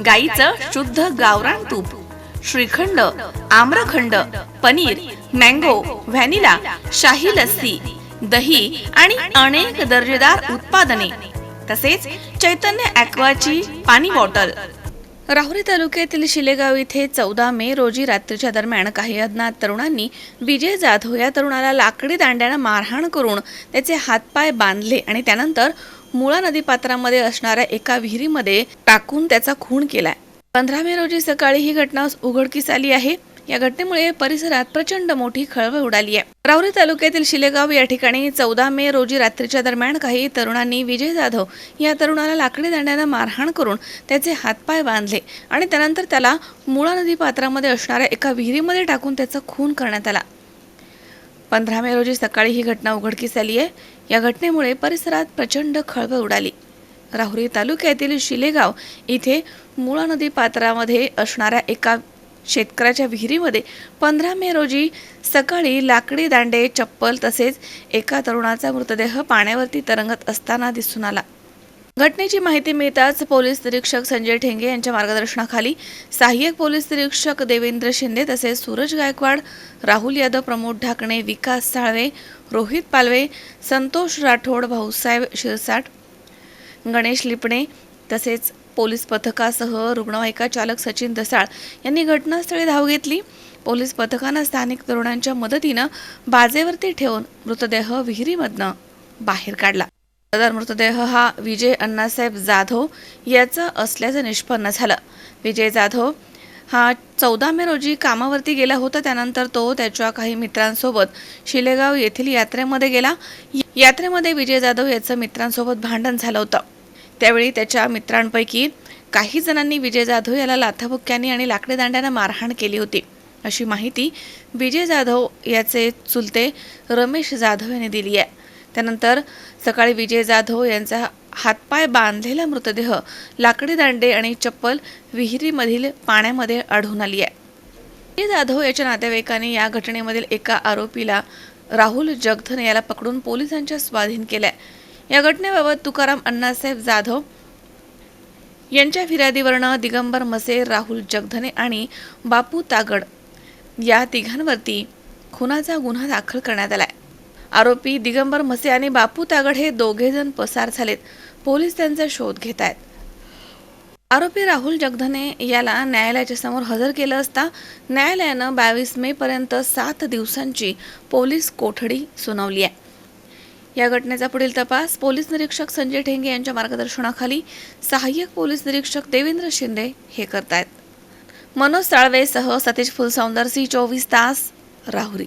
गाईचं शुद्ध गावरान तूप श्रीखंड आम्रखंड पनीर मँगो व्हॅनिला शाही लस्सी दही आणि अनेक दर्जेदार उत्पादने. तसेच चैतन्य ॲक्वाची पाणी बॉटल. राहुरी तालुक्यातील शिलेगाव इथे चौदा मे रोजी रात्रीच्या दरम्यान काही अज्ञात तरुणांनी विजय जाधव या तरुणाला लाकडी दांड्यानं मारहाण करून त्याचे हातपाय बांधले आणि त्यानंतर मुळा नदीपात्रामध्ये असणाऱ्या एका विहिरीमध्ये टाकून त्याचा खून केलाय. पंधरा मे रोजी सकाळी ही घटना उघडकीस आली आहे. या घटनेमुळे परिसरात प्रचंड मोठी खळबळ उडाली आहे. राहुरी तालुक्यातील शिलेगाव या ठिकाणी चौदा मे रोजी रात्रीच्या दरम्यान काही तरुणांनी विजय जाधव या तरुणाला लाकडी दांड्यानं मारहाण करून त्याचे हातपाय बांधले आणि त्यानंतर त्याला मुळा नदी पात्रामध्ये असणाऱ्या एका विहिरीमध्ये टाकून त्याचा खून करण्यात आला. पंधरा मे रोजी सकाळी ही घटना उघडकीस आली आहे. या घटनेमुळे परिसरात प्रचंड खळबळ उडाली. राहुरी तालुक्यातील शिलेगाव इथे मुळा नदी पात्रामध्ये असणाऱ्या एका शेतकऱ्याच्या विहिरीमध्ये पंधरा मे रोजी सकाळी लाकडी दांडे चप्पल तसेच एका तरुणाचा मृतदेह पाण्यावरती तरंगत असताना दिसून आला. घटनेची माहिती मिळताच पोलीस निरीक्षक संजय ठेंगे यांच्या मार्गदर्शनाखाली सहाय्यक पोलीस निरीक्षक देवेंद्र शिंदे तसेच सूरज गायकवाड राहुल यादव प्रमोद ढाकणे विकास साळवे रोहित पालवे संतोष राठोड भाऊसाहेब शिरसाट गणेश लिपणे तसेच पोलीस पथकासह रुग्णवाहिका चालक सचिन दसाळ यांनी घटनास्थळी धाव घेतली. पोलीस पथकानं स्थानिक तरुणांच्या मदतीनं बाजेवरती ठेवून मृतदेह विहिरीमधनं बाहेर काढला. मृतदेह हा विजय अण्णासाहेब जाधव याचा असल्याचं निष्पन्न झालं. विजय जाधव हा चौदा मे रोजी कामावरती गेला होता. त्यानंतर तो त्याच्या काही मित्रांसोबत शिलेगाव येथील यात्रेमध्ये गेला. यात्रेमध्ये विजय जाधव याचं मित्रांसोबत भांडण झालं होतं. त्यावेळी त्याच्या मित्रांपैकी काही जणांनी विजय जाधव याला लाथाबुक्क्यांनी आणि लाकडी दांड्यानं मारहाण केली होती. अशी माहिती विजय जाधव याचे चुलते रमेश जाधव यांनी दिली आहे. त्यानंतर सकाळी विजय जाधव यांचा हातपाय बांधलेला मृतदेह लाकडी दांडे आणि चप्पल विहिरीमधील पाण्यामध्ये आढळून आली आहे. विजय जाधव याच्या नातेवाईकांनी या घटनेमधील एका आरोपीला राहुल जगधन याला पकडून पोलिसांच्या स्वाधीन केलाय. या घटनेबाबत तुकाराम अण्णासाहेब जाधव यांच्या फिर्यादीवरनं दिगंबर मसे राहुल जगधने आणि बापू तागड या तिघांवरती खुनाचा गुन्हा दाखल करण्यात आलाय. आरोपी दिगंबर मसे आणि बापू तागड हे दोघेजण पसार झालेत. पोलीस त्यांचा शोध घेत आहेत आरोपी राहुल जगधने याला न्यायालयाच्या समोर हजर केलं असता न्यायालयानं बावीस मे पर्यंत सात दिवसांची पोलीस कोठडी सुनावली आहे. या घटनेचा पुढील तपास पोलीस निरीक्षक संजय ठेंगे यांच्या मार्गदर्शनाखाली सहाय्यक पोलीस निरीक्षक देवेंद्र शिंदे हे करतायत. मनोज साळवेसह सतीश फुलसौंदर सी चोवीस तास राहुरी.